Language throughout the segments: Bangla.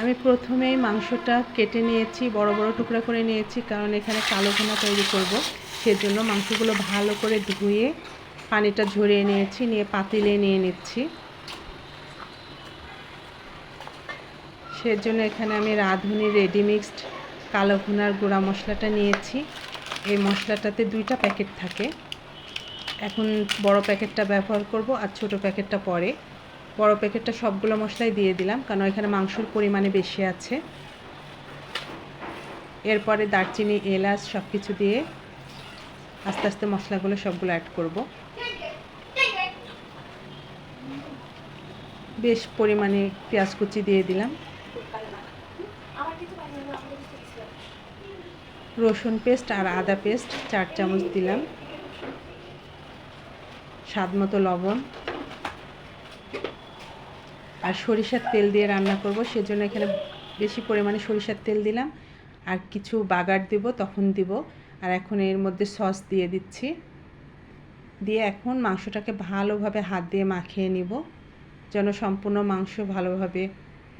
আমি প্রথমেই মাংসটা কেটে নিয়েছি, বড় বড় টুকরা করে নিয়েছি, কারণ এখানে কালো ঘোনা তৈরি করব। সেজন্য মাংসগুলো ভালো করে ধুয়ে পানিটা ঝরিয়ে নিয়েছি, নিয়ে পাতিলে নিয়ে নিচ্ছি। সেজন্য এখানে আমি রাঁধুনি রেডি মিক্সড কালো ভুনার গুঁড়া মশলাটা নিয়েছি। এই মশলাটাতে দুইটা প্যাকেট থাকে। এখন বড় প্যাকেটটা ব্যবহার করব আর ছোট প্যাকেটটা পরে। বড় প্যাকেটটা সবগুলো মশলাই দিয়ে দিলাম, কারণ এখানে মাংসর পরিমাণে বেশি আছে। এরপরে দারচিনি, এলাচ সব কিছু দিয়ে আস্তে আস্তে মশলাগুলো সবগুলো অ্যাড করব। বেশ পরিমাণে পেঁয়াজ কুচি দিয়ে দিলাম। রসুন পেস্ট আর আদা পেস্ট চার চামচ দিলাম। স্বাদ মতো লবণ। আর সরিষার তেল দিয়ে রান্না করব, সেজন্য এখানে বেশি পরিমাণে সরিষার তেল দিলাম। আর কিছু বাগার দিব, তখন দিব। আর এখন এর মধ্যে সস দিয়ে দিচ্ছি। দিয়ে এখন মাংসটাকে ভালোভাবে হাত দিয়ে মাখিয়ে নিব, যেন সম্পূর্ণ মাংস ভালোভাবে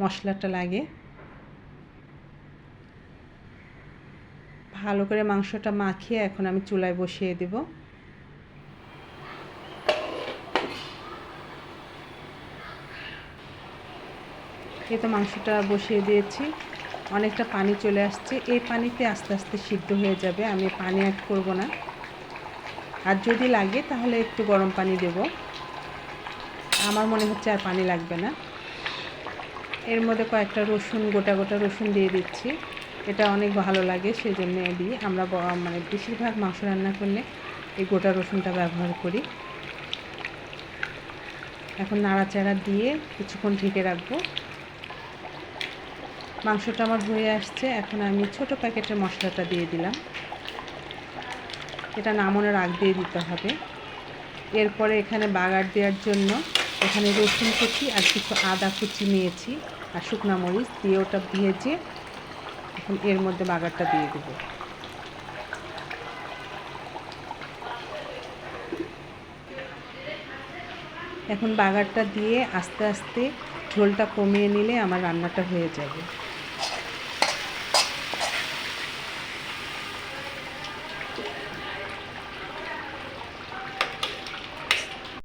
মশলাটা লাগে। ভালো করে মাংসটা মাখিয়ে এখন আমি চুলায় বসিয়ে দেবো। এই তো মাংসটা বসিয়ে দিয়েছি। অনেকটা পানি চলে আসছে। এই পানিতে আস্তে আস্তে সিদ্ধ হয়ে যাবে। আমি পানি অ্যাড করব না। আর যদি লাগে তাহলে একটু গরম পানি দেব। আমার মনে হচ্ছে আর পানি লাগবে না। এর মধ্যে কয়েকটা রসুন, গোটা গোটা রসুন দিয়ে দিচ্ছি। এটা অনেক ভালো লাগে সেই জন্য দিই আমরা মানে বেশিরভাগ মাংস রান্না করলে এই গোটা রসুনটা ব্যবহার করি। এখন নাড়াচাড়া দিয়ে কিছুক্ষণ ঢেকে রাখব। মাংসটা আমার হয়ে আসছে। এখন আমি ছোট প্যাকেটের মশলাটা দিয়ে দিলাম। এটা নামানোর আগ দিয়ে দিতে হবে। এরপরে এখানে বাগার দেওয়ার জন্য এখানে রসুন কুচি আর কিছু আদা কুচি নিয়েছি আর শুকনা মরিচ দিয়ে ওটা ভেজে এখন এর মধ্যে বাগারটা দিয়ে দেব। এখন বাগারটা দিয়ে আস্তে আস্তে ঝোলটা কমিয়ে নিলে আমার রান্নাটা হয়ে যাবে।